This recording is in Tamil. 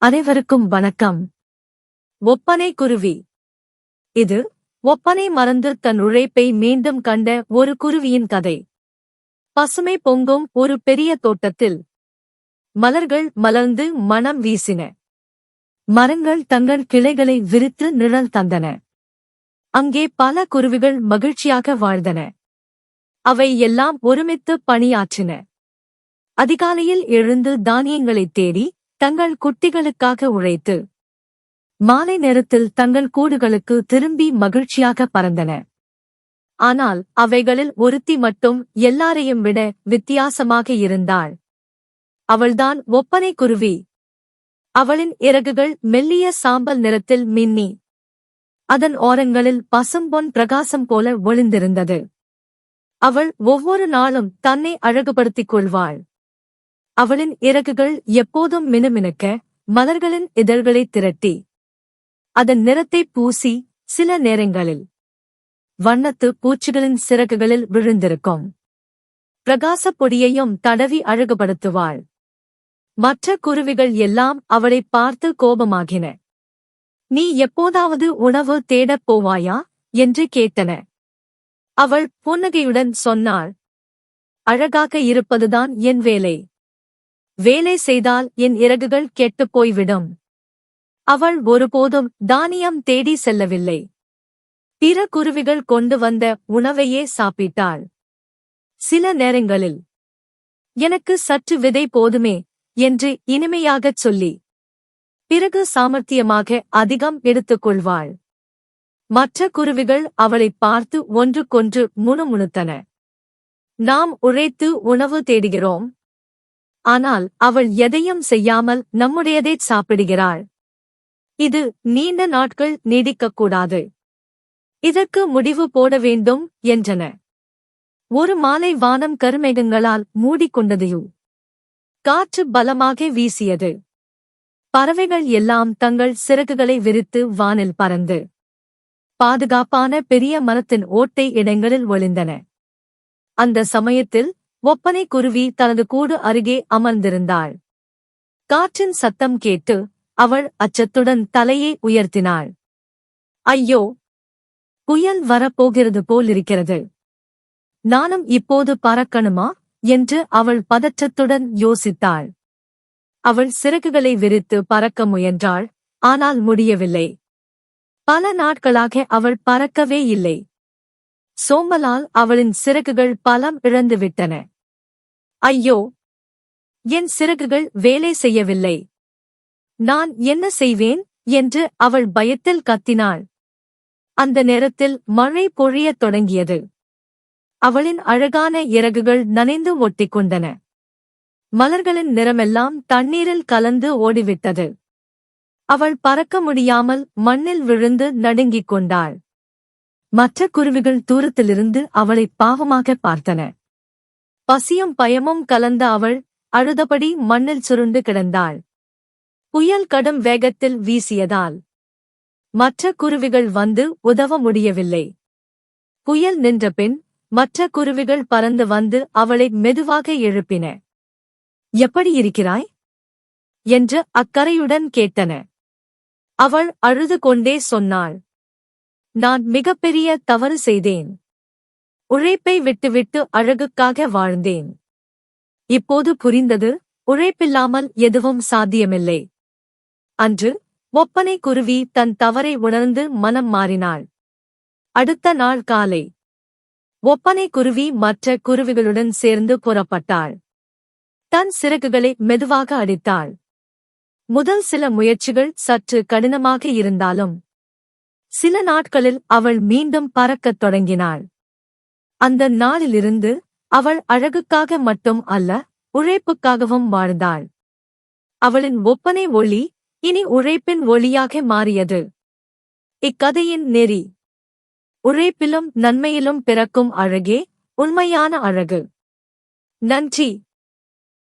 அனைவருக்கும் வணக்கம். ஒப்பனை குருவி. இது ஒப்பனை மறந்து தன் உழைப்பை மீண்டும் கண்ட ஒரு குருவியின் கதை. பசுமை பொங்கும் ஒரு பெரிய தோட்டத்தில் மலர்கள் மலர்ந்து மனம் வீசின. மரங்கள் தங்கள் கிளைகளை விரித்து நிழல் தந்தன. அங்கே பல குருவிகள் மகிழ்ச்சியாக வாழ்ந்தன. அவை எல்லாம் ஒருமித்து பணியாற்றின. அதிகாலையில் எழுந்து தானியங்களைத் தேடி தங்கள் குட்டிகளுக்காக உழைத்து மாலை நேரத்தில் தங்கள் கூடுகளுக்கு திரும்பி மகிழ்ச்சியாக பறந்தன. ஆனால் அவைகளில் ஒருத்தி மட்டும் எல்லாரையும் விட வித்தியாசமாக இருந்தாள். அவள்தான் ஒப்பனை குருவி. அவளின் இறகுகள் மெல்லிய சாம்பல் நிறத்தில் மின்னி. அதன் ஓரங்களில் பசும்பொன் பிரகாசம் போல ஒளிந்திருந்தது. அவள் ஒவ்வொரு நாளும் தன்னை அழகுபடுத்திக் கொள்வாள். அவளின் இறகுகள் எப்போதும் மினுமினுக்க மலர்களின் இதழ்களை திரட்டி அதன் நிறத்தை பூசி சில நேரங்களில் வண்ணத்து பூச்சிகளின் சிறகுகளில் விழுந்திருக்கும். பிரகாசப் பொடியையும் தடவி அழகுபடுத்துவாள். மற்ற குருவிகள் எல்லாம் அவளைப் பார்த்து கோபமாகின. நீ எப்போதாவது உணவு தேடப் போவாயா? என்று கேட்டன. அவள் புன்னகையுடன் சொன்னாள். அழகாக இருப்பதுதான் என் வேலை. வேலை செய்தால் என் இறகுகள் கெட்டுப் போய்விடும். அவள் ஒருபோதும் தானியம் தேடி செல்லவில்லை. பிற குருவிகள் கொண்டு வந்த உணவையே சாப்பிட்டாள். சில நேரங்களில் எனக்கு சற்று விதை போதுமே என்று இனிமையாகச் சொல்லி பிறகு சாமர்த்தியமாக அதிகம் எடுத்துக்கொள்வாள் மற்ற குருவிகள் அவளைப் பார்த்து ஒன்றுக்கொன்று முணுமுணுத்தன. நாம் உழைத்து உணவு தேடுகிறோம். ஆனால் அவள் எதையும் செய்யாமல் நம்முடையதை சாப்பிடுகிறாள். இது நீண்ட நாட்கள் நீடிக்கக்கூடாது. இதற்கு முடிவு போட வேண்டும் என்றன. ஒரு மாலை வானம் கருமேகங்களால் மூடிக்கொண்டதையும் காற்று பலமாக வீசியது. பறவைகள் எல்லாம் தங்கள் சிறகுகளை விரித்து வானில் பறந்து. பாதுகாப்பான பெரிய மரத்தின் ஓட்டை இடங்களில் ஒளிந்தன. அந்த சமயத்தில் ஒப்பனை குருவி தனது கூடு அருகே அமர்ந்திருந்தாள். காற்றின் சத்தம் கேட்டு அவள் அச்சத்துடன் தலையை உயர்த்தினாள். ஐயோ! புயல் வரப்போகிறது போலிருக்கிறது. நானும் இப்போது பறக்கணுமா? என்று அவள் பதற்றத்துடன் யோசித்தாள். அவள் சிறகுகளை விரித்து பறக்க முயன்றாள் ஆனால் முடியவில்லை. பல நாட்களாக அவள் பறக்கவே இல்லை. சோம்பலால் அவளின் சிறகுகள் பலம் இழந்துவிட்டன. ஐயோ என் சிறகுகள் வேலை செய்யவில்லை. நான் என்ன செய்வேன்? என்று அவள் பயத்தில் கத்தினாள். அந்த நேரத்தில் மழை பொழியத் தொடங்கியது. அவளின் அழகான இறகுகள் நனைந்து ஒட்டிக்கொண்டன. மலர்களின் நிறமெல்லாம் தண்ணீரில் கலந்து ஓடிவிட்டது. அவள் பறக்க முடியாமல் மண்ணில் விழுந்து நடுங்கிக் கொண்டாள். மற்ற குருவிகள் தூரத்திலிருந்து அவளை பாவமாக பார்த்தன. பசியும் பயமும் கலந்த அவள் அழுதபடி மண்ணில் சுருண்டு கிடந்தாள். புயல் கடும் வேகத்தில் வீசியதால் மற்ற குருவிகள் வந்து உதவ முடியவில்லை. புயல் நின்றபின் மற்ற குருவிகள் பறந்து வந்து அவளை மெதுவாக எழுப்பின. எப்படி இருக்கிறாய்? என்று அக்கரையுடன் கேட்டன. அவள் அழுது கொண்டே சொன்னாள். நான் மிகப்பெரிய தவறு செய்தேன். உழைப்பை விட்டுவிட்டு அழகுக்காக வாழ்ந்தேன். இப்போது புரிந்தது உழைப்பில்லாமல் எதுவும் சாத்தியமில்லை. அன்று ஒப்பனை குருவி தன் தவறை உணர்ந்து மனம் மாறினாள். அடுத்த நாள் காலை ஒப்பனை குருவி மற்ற குருவிகளுடன் சேர்ந்து புறப்பட்டாள். தன் சிறகுகளை மெதுவாக அடித்தாள். முதல் சில முயற்சிகள் சற்று கடினமாக இருந்தாலும் சில நாட்களில் அவள் மீண்டும் பறக்கத் தொடங்கினாள். அந்த நாளிலிருந்து அவள் அழகுக்காக மட்டும் அல்ல உழைப்புக்காகவும் வாழ்ந்தாள். அவளின் ஒப்பனை ஒளி இனி உழைப்பின் ஒளியாக மாறியது. இக்கதையின் நெறி. உழைப்பிலும் நன்மையிலும் பிறக்கும் அழகே உண்மையான அழகு. நன்றி.